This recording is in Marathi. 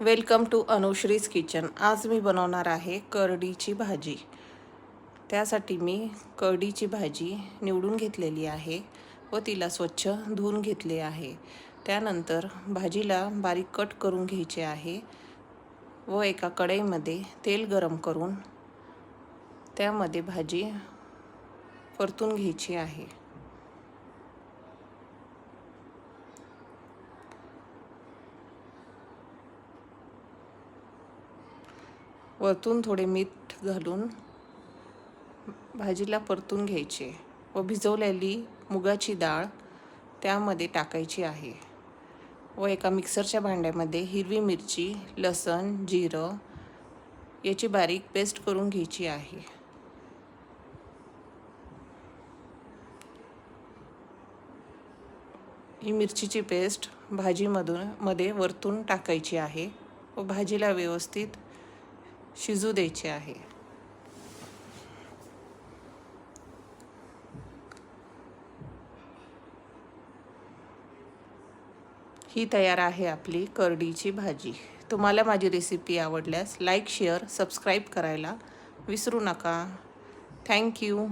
Welcome to अनुश्रीज kitchen. आज मी बनवणार आहे करडीची भाजी. त्यासाठी मी करडीची भाजी निवडून घेतलेली आहे व तिला स्वच्छ धुवून घेतले आहे. त्यानंतर भाजीला बारीक कट करून घ्यायचे आहे व एका कढईमध्ये तेल गरम करून त्यामध्ये भाजी परतून घ्यायची आहे. वरतून थोडे मीठ घालून भाजीला परतून घ्यायचे व भिजवलेली मुगाची डाळ त्यामध्ये टाकायची आहे व एका मिक्सरच्या भांड्यामध्ये हिरवी मिरची लसण जिरं याची बारीक पेस्ट करून घ्यायची आहे. ही मिरचीची पेस्ट भाजीमधून मध्ये वरतून टाकायची आहे व भाजीला व्यवस्थित शिजू द्यायचे आहे. ही तयार आहे आपली करडीची भाजी. तुम्हाला माझी रेसिपी आवडल्यास लाईक शेअर सबस्क्राईब करायला विसरू नका. थँक्यू